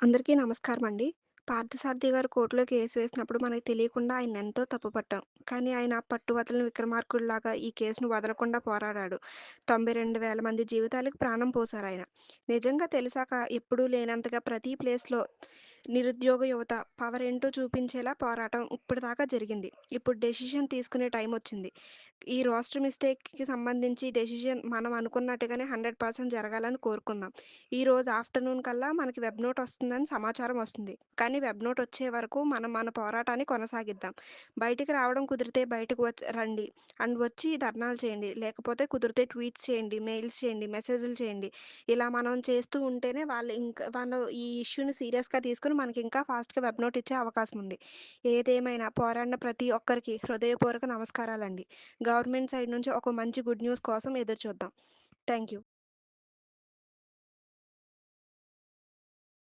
అందరికీ నమస్కారం అండి పార్థసారథి గారు కోర్టులో కేసు వేసినప్పుడు మనకు తెలియకుండా ఆయన్నెంతో తప్పు పట్టాం. కానీ ఆయన పట్టు వదలని విక్రమార్కుడిలాగా ఈ కేసును వదలకుండా పోరాడాడు. 92,000 మంది జీవితాలకు ప్రాణం పోసారాయన. నిజంగా తెలిసాక ఎప్పుడూ లేనంతగా ప్రతి ప్లేస్‌లో నిరుద్యోగ యువత పవర్ ఏంటో చూపించేలా పోరాటం ఇప్పటిదాకా జరిగింది. ఇప్పుడు డెసిషన్ తీసుకునే టైం వచ్చింది ఈ రోస్టర్ మిస్టేక్‌కి సంబంధించి డెసిషన్ మనం అనుకున్నట్టుగానే 100% జరగాలని కోరుకుందాం. ఈ రోజు ఆఫ్టర్‌నూన్ కల్లా మనకి వెబ్ నోట్ వస్తుందని సమాచారం వస్తుంది. కానీ వెబ్ నోట్ వచ్చే వరకు మనం మన పోరాటాన్ని కొనసాగిద్దాం. బయటికి రావడం కుదిరితే బయటకు వచ్చి రండి అండ్ వచ్చి ధర్నాలు చేయండి. లేకపోతే కుదిరితే ట్వీట్స్ చేయండి, మెయిల్స్ చేయండి, మెసేజ్‌లు చేయండి. ఇలా మనం చేస్తూ ఉంటేనే వాళ్ళు ఇంకా వాళ్ళు ఈ ఇష్యూని సీరియస్‌గా తీసుకొని మనకింకా ఫాస్ట్‌గా వెబ్ నోట్ ఇచ్చే అవకాశం ఉంది. ఏదేమైనా పోరాడిన ప్రతి ఒక్కరికి హృదయపూర్వక నమస్కారాలండి. గవర్నమెంట్ సైడ్ నుంచి ఒక మంచి గుడ్ న్యూస్ కోసం ఎదురు చూద్దాం. Thank you.